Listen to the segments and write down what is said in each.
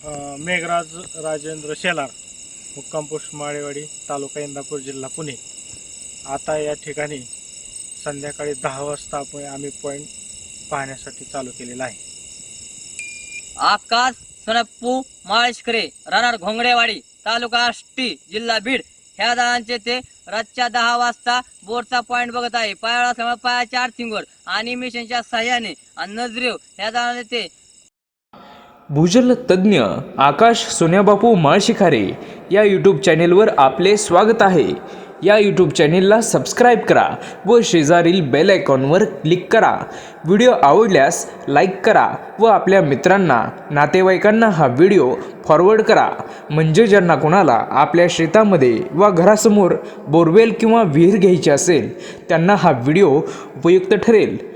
मेघराज राजेंद्र शेलार मुक्कामपोस्ट माळेवाडी तालुका इंदापूर जिल्हा पुणे. आता या ठिकाणी संध्याकाळी दहा वाजता आपण आम्ही पॉईंट पाहण्यासाठी चालू केलेला आहे. आकाश सोनप्पू माळेशकरे राहणार घोंगडेवाडी तालुका आष्टी जिल्हा बीड ह्या जणांचे ते रातच्या दहा वाजता बोरचा पॉईंट बघत आहे. पायाळा समोर पायाच्या आर्थिंगवर आणि मिशनच्या सहाय्याने आणि नजरेव ह्या जणांचे ते भूजल तज्ज्ञ आकाश सोन्याबापू माळशिखारे या यूट्यूब चॅनेलवर आपले स्वागत आहे. या यूट्यूब चॅनेलला सबस्क्राईब करा व शेजारील बेल आयकॉनवर क्लिक करा. व्हिडिओ आवडल्यास लाईक करा व आपल्या मित्रांना नातेवाईकांना हा व्हिडिओ फॉरवर्ड करा. म्हणजे ज्यांना कोणाला आपल्या शेतामध्ये वा घरासमोर बोरवेल किंवा विहीर घ्यायची असेल त्यांना हा व्हिडिओ उपयुक्त ठरेल.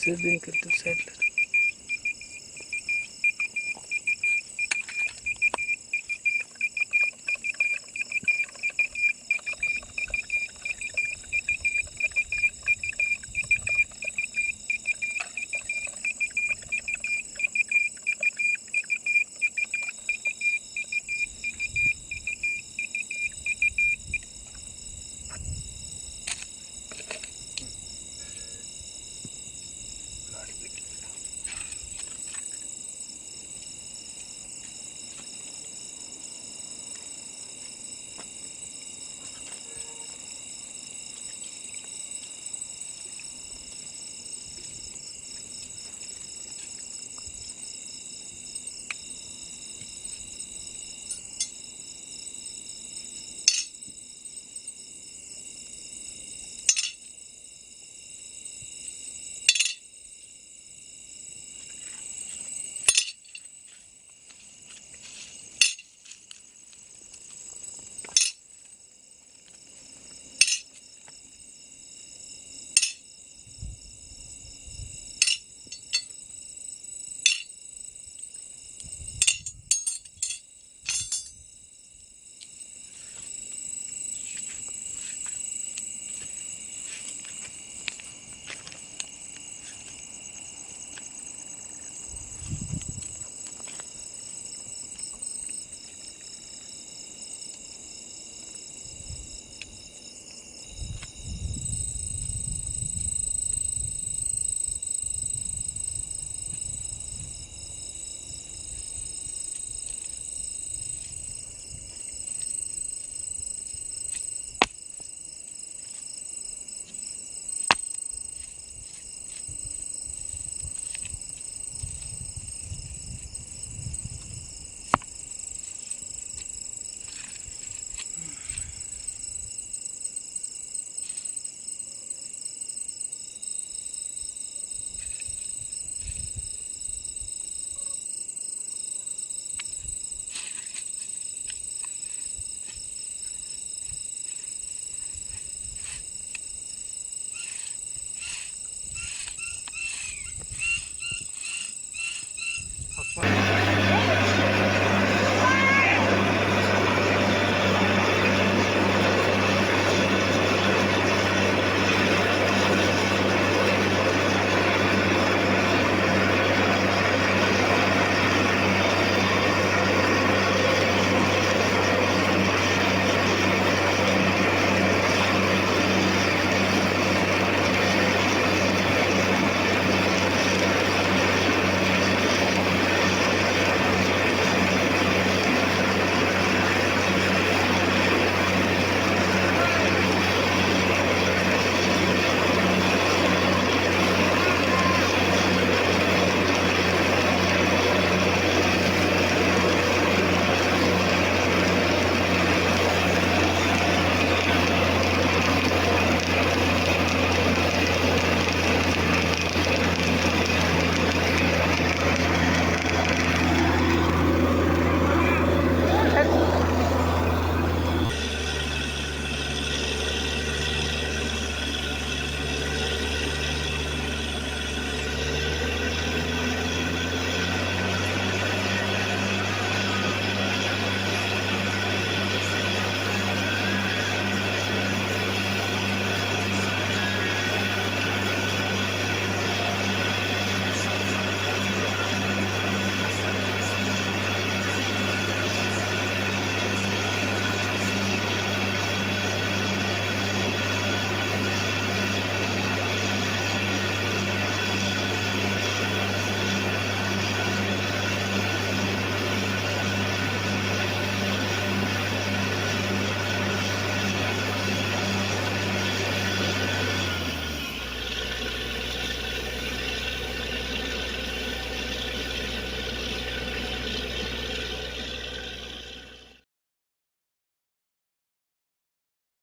શેર બિન કરતો સાહેબ